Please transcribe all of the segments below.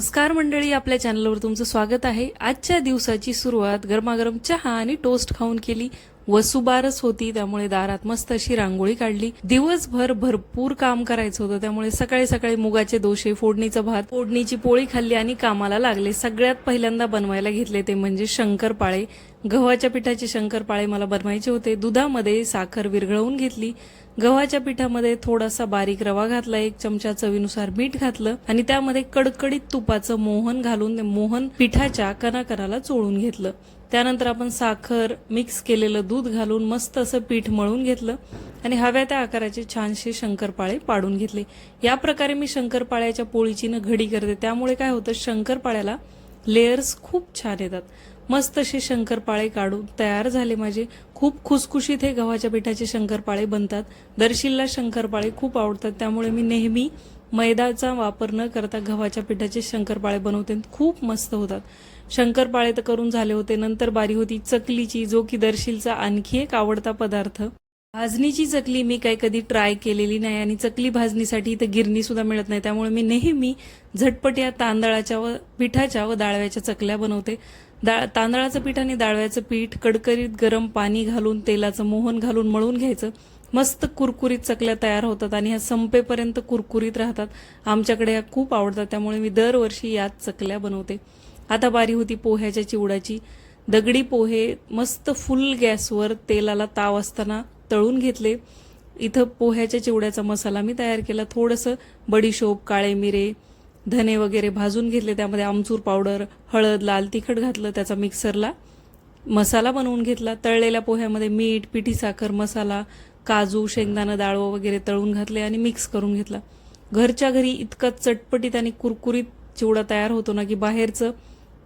नमस्कार मंडळी आपल्या चॅनलवर तुमचं स्वागत आहे. आजच्या दिवसाची सुरुवात गरमागरम चहा आणि टोस्ट खाऊन केली. वसुबारच होती त्यामुळे दारात मस्त अशी रांगोळी काढली. दिवसभर भरपूर काम करायचं होतं त्यामुळे सकाळी सकाळी मुगाचे दोशे फोडणीचा भात फोडणीची पोळी खाल्ली आणि कामाला लागले. सगळ्यात पहिल्यांदा बनवायला घेतले ते म्हणजे शंकरपाळे. गव्हाच्या पिठाचे शंकरपाळे मला बनवायचे होते. दुधामध्ये साखर विरघळवून घेतली. गव्हाच्या पिठामध्ये थोडासा बारीक रवा घातला एक चमचा चवीनुसार मीठ घातलं आणि त्यामध्ये कडकडीत तुपाचं मोहन घालून मोहन पिठाच्या कणाकणाला चोळून घेतलं. त्यानंतर आपण साखर मिक्स केलेलं दूध घालून मस्त असं पीठ मळून घेतलं आणि हव्या त्या आकाराचे छानसे शंकरपाळे पाडून घेतले. या प्रकारे मी शंकरपाळ्याच्या पोळीची न घडी करते. त्यामुळे काय होतं शंकरपाळ्याला लेयर्स खूप छान येतात. मस्त असे शंकरपाळे काढून तयार झाले माझे. खूप खुसखुशीत हे गव्हाच्या पिठाचे शंकरपाळे बनतात. दर्शिलला शंकरपाळे खूप आवडतात. त्यामुळे मी नेहमी मैदाचा वापर न करता गव्हाच्या पिठाचे शंकरपाळे बनवते. खूप मस्त होतात. शंकरपाळे तर करून झाले होते. नंतर बारी होती चकलीची जो की दर्शीलचा आणखी एक आवडता पदार्थ. भाजणीची चकली मी काही कधी ट्राय केलेली नाही आणि चकली भाजणीसाठी इथं गिरणी सुद्धा मिळत नाही. त्यामुळे मी नेहमी झटपट या तांदळाच्या व पिठाच्या व डाळव्याच्या चकल्या बनवते. डाळ तांदळाचं पीठ आणि डाळव्याचं पीठ कडकडीत गरम पाणी घालून तेलाचं मोहन घालून मळून घ्यायचं. मस्त कुरकुरीत चकल्या तयार होतात आणि ह्या संपेपर्यंत कुरकुरीत राहतात. आमच्याकडे ह्या खूप आवडतात त्यामुळे मी दरवर्षी याच चकल्या बनवते. आता बारी होती पोह्याच्या चिवडाची. दगडी पोहे मस्त फुल गॅसवर तेलाला ताव असताना तळून घेतले. इथं पोह्याच्या चिवड्याचा मसाला मी तयार केला. थोडंसं बडीशोप काळे मिरे धने वगैरे भाजून घेतले त्यामध्ये आमचूर पावडर हळद लाल तिखट घातलं त्याचा मिक्सरला. मसाला बनवून घेतला तळलेल्या पोह्यामध्ये मीठ पिठी साखर मसाला काजू शेंगदाणा डाळवं वगैरे तळून घातले आणि मिक्स करून घेतला. घरच्या घरी इतका चटपटीत आणि कुरकुरीत चिवडा तयार होतो ना की बाहेरचं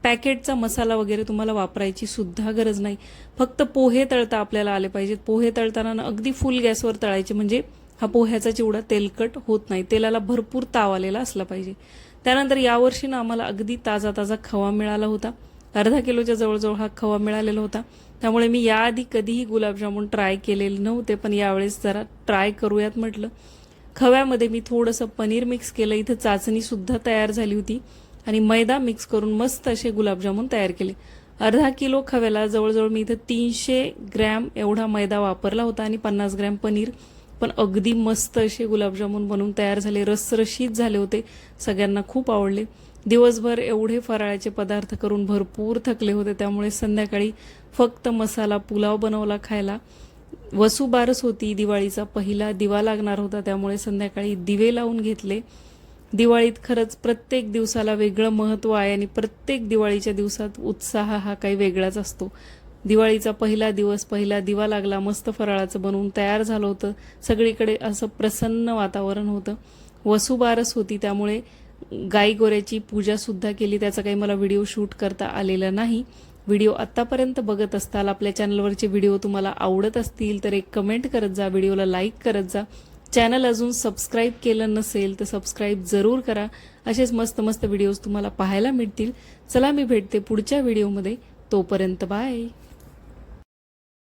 पॅकेटचा मसाला वगैरे तुम्हाला वापरायची सुद्धा गरज नाही. फक्त पोहे तळता आपल्याला आले पाहिजेत. पोहे तळताना ना अगदी फुल गॅसवर तळायचे म्हणजे हा पोह्याचा चिवडा तेलकट होत नाही. तेलाला भरपूर ताव आलेला असला पाहिजे. त्यानंतर यावर्षी ना आम्हाला अगदी ताजा ताजा खवा मिळाला होता. अर्धा किलोच्या जवळजवळ हा खवा मिळालेला होता. त्यामुळे मी याआधी कधीही गुलाबजामुन ट्राय केलेले नव्हते पण यावेळेस जरा ट्राय करूयात म्हटलं. खव्यामध्ये मी थोडंसं पनीर मिक्स केलं. इथं चाचणीसुद्धा तयार झाली होती आणि मैदा मिक्स करून मस्त असे गुलाबजामुन तयार केले. अर्धा किलो खव्याला जवळजवळ मी इथं तीनशे ग्रॅम एवढा मैदा वापरला होता आणि पन्नास ग्रॅम पनीर पण अगदी मस्त असे गुलाबजामुन बनवून तयार झाले. रसरशीत झाले होते. सगळ्यांना खूप आवडले. दिवसभर एवढे फराळाचे पदार्थ करून भरपूर थकले होते. त्यामुळे संध्याकाळी फक्त मसाला पुलाव बनवला खायला. वसुबारस होती. दिवाळीचा पहिला दिवा लागणार होता. त्यामुळे संध्याकाळी दिवे लावून घेतले. दिवाळीत खरंच प्रत्येक दिवसाला वेगळं महत्त्व आहे आणि प्रत्येक दिवाळीच्या दिवसात उत्साह हा काही वेगळाच असतो. दिवाळीचा पहिला दिवस पहिला दिवा लागला मस्त फराळाचं बनवून तयार झालं होतं. सगळीकडे असं प्रसन्न वातावरण होतं. वसुबारस होती त्यामुळे गाई गोऱ्याची पूजासुद्धा केली. त्याचा काही मला व्हिडिओ शूट करता आलेला नाही. व्हिडिओ आत्तापर्यंत बघत असताल आपल्या चॅनलवरचे व्हिडिओ तुम्हाला आवडत असतील तर एक कमेंट करत जा व्हिडिओला लाईक करत जा. चॅनल अजून सबस्क्राईब केलं नसेल तर सबस्क्राईब जरूर करा. असेच मस्त मस्त व्हिडिओज तुम्हाला पाहायला मिळतील. चला मी भेटते पुढच्या व्हिडिओमध्ये. तोपर्यंत बाय.